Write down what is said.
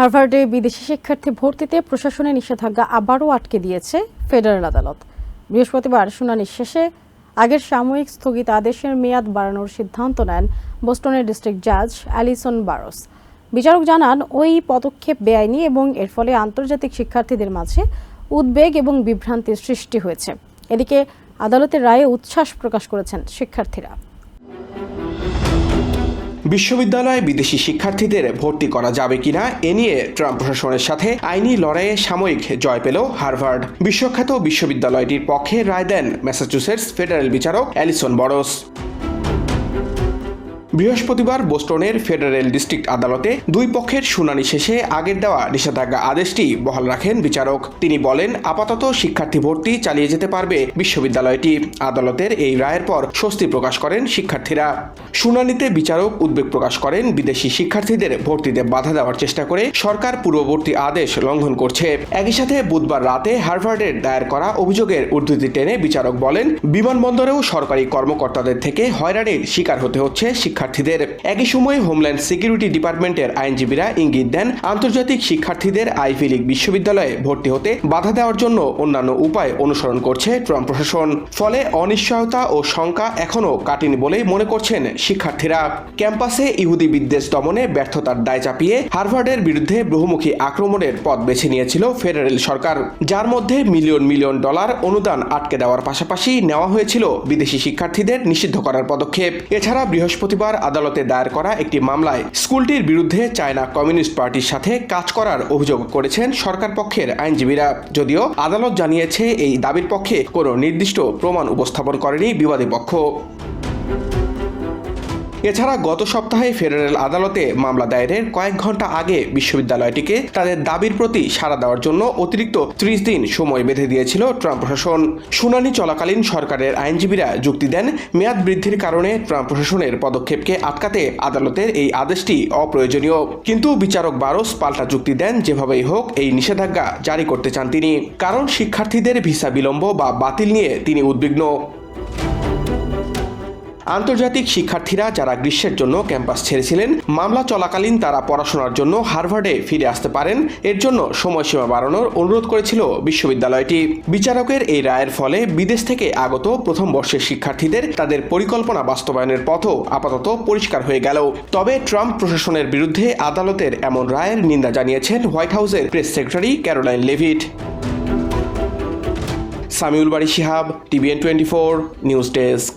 হার্ভার্ডে বিদেশি শিক্ষার্থী ভর্তিতে প্রশাসনের নিষেধাজ্ঞা আবারও আটকে দিয়েছে ফেডারেল আদালত। বৃহস্পতিবার শুনানি শেষে আগের সাময়িক স্থগিত আদেশের মেয়াদ বাড়ানোর সিদ্ধান্ত নেন বোস্টনের ডিস্ট্রিক্ট জাজ অ্যালিসন বারোস। বিচারক জানান, ওই পদক্ষেপ বেআইনি এবং এর ফলে আন্তর্জাতিক শিক্ষার্থীদের মাঝে উদ্বেগ এবং বিভ্রান্তির সৃষ্টি হয়েছে। এদিকে আদালতের রায়ে উচ্ছ্বাস প্রকাশ করেছেন শিক্ষার্থীরা। বিশ্ববিদ্যালয়ে বিদেশি শিক্ষার্থীদের ভর্তি করা যাবে কিনা, এ নিয়ে ট্রাম্প প্রশাসনের সাথে আইনি লড়াইয়ে সাময়িক জয় পেল হার্ভার্ড। বিশ্বখ্যাত বিশ্ববিদ্যালয়টির পক্ষে রায় দেন ম্যাসাচুসেটস ফেডারেল বিচারক অ্যালিসন বরস। বৃহস্পতিবার বোস্টনের ফেডারেল ডিস্ট্রিক্ট আদালতে দুই পক্ষের শুনানি শেষে আগের দেওয়া নিষেধাজ্ঞা আদেশটি বহাল রাখেন বিচারক। তিনি বলেন, আপাতত শিক্ষার্থী ভর্তি চালিয়ে যেতে পারবে বিশ্ববিদ্যালয়টি। আদালতের এই রায়ের পর স্বস্তি প্রকাশ করেন শিক্ষার্থীরা। শুনানিতে বিচারক উদ্বেগ প্রকাশ করেন, বিদেশি শিক্ষার্থীদের ভর্তিতে বাধা দেওয়ার চেষ্টা করে সরকার পূর্ববর্তী আদেশ লঙ্ঘন করছে। একই সাথে বুধবার রাতে হার্ভার্ডের দায়ের করা অভিযোগের উদ্ধৃতি টেনে বিচারক বলেন, বিমানবন্দরেও সরকারি কর্মকর্তাদের থেকে হয়রানির শিকার হতে হচ্ছে শিক্ষার্থীদের। একই সময় হোমল্যান্ড সিকিউরিটি ডিপার্টমেন্টের আইনজীবীরা ইঙ্গিত দেন, আন্তর্জাতিক শিক্ষার্থীদের আইভি লীগ বিশ্ববিদ্যালয়ে ভর্তি হতে বাধা দেওয়ার জন্য অন্যান্য উপায় অনুসরণ করছে ট্রাম্প প্রশাসন। ফলে অনিশ্চয়তা ও শঙ্কা এখনও কাটেনি বলেই মনে করছেন শিক্ষার্থীরা। ক্যাম্পাসে ইহুদি বিদ্বেষ দমনে ব্যর্থতার দায় চাপিয়ে হার্ভার্ডের বিরুদ্ধে বহুমুখী আক্রমণের পথ বেছে নিয়েছিল ফেডারেল সরকার, যার মধ্যে মিলিয়ন মিলিয়ন ডলার অনুদান আটকে দেওয়ার পাশাপাশি নেওয়া হয়েছিল বিদেশি শিক্ষার্থীদের নিষিদ্ধ করার পদক্ষেপ। এছাড়া বৃহস্পতিবার আদালতে দায়ের করা একটি মামলায় স্কুলটির বিরুদ্ধে চায়না কমিউনিস্ট পার্টির সাথে কাজ করার অভিযোগ করেছেন সরকার পক্ষের আইনজীবীরা। যদিও আদালত জানিয়েছে, এই দাবির পক্ষে কোনো নির্দিষ্ট প্রমাণ উপস্থাপন করেনি বিবাদী পক্ষ। এছাড়া গত সপ্তাহে ফেডারেল আদালতে মামলা দায়েরের কয়েক ঘণ্টা আগে বিশ্ববিদ্যালয়টিকে তাদের দাবির প্রতি সাড়া দেওয়ার জন্য অতিরিক্ত ত্রিশ দিন সময় বেঁধে দিয়েছিল ট্রাম্প প্রশাসন। শুনানি চলাকালীন সরকারের আইনজীবীরা যুক্তি দেন, মেয়াদ বৃদ্ধির কারণে ট্রাম্প প্রশাসনের পদক্ষেপকে আটকাতে আদালতের এই আদেশটি অপ্রয়োজনীয়। কিন্তু বিচারক বারোস পাল্টা যুক্তি দেন, যেভাবেই হোক এই নিষেধাজ্ঞা জারি করতে চান তিনি। কারণ শিক্ষার্থীদের ভিসা বিলম্ব বা বাতিল নিয়ে তিনি উদ্বিগ্ন। আন্তর্জাতিক শিক্ষার্থীরা যারা গ্রীষ্মের জন্য ক্যাম্পাস ছেড়েছিলেন, মামলা চলাকালীন তারা পড়াশোনার জন্য হার্ভার্ডে ফিরে আসতে পারেন। এর জন্য সময়সীমা বাড়ানোর অনুরোধ করেছিল বিশ্ববিদ্যালয়টি। বিচারকের এই রায়ের ফলে বিদেশ থেকে আগত প্রথম বর্ষের শিক্ষার্থীদের তাদের পরিকল্পনা বাস্তবায়নের পথও আপাতত পরিষ্কার হয়ে গেল। তবে ট্রাম্প প্রশাসনের বিরুদ্ধে আদালতের এমন রায়ের নিন্দা জানিয়েছেন হোয়াইট হাউসের press secretary Caroline Leavitt. Samiul Bari Shihab, TVN twenty four, news desk.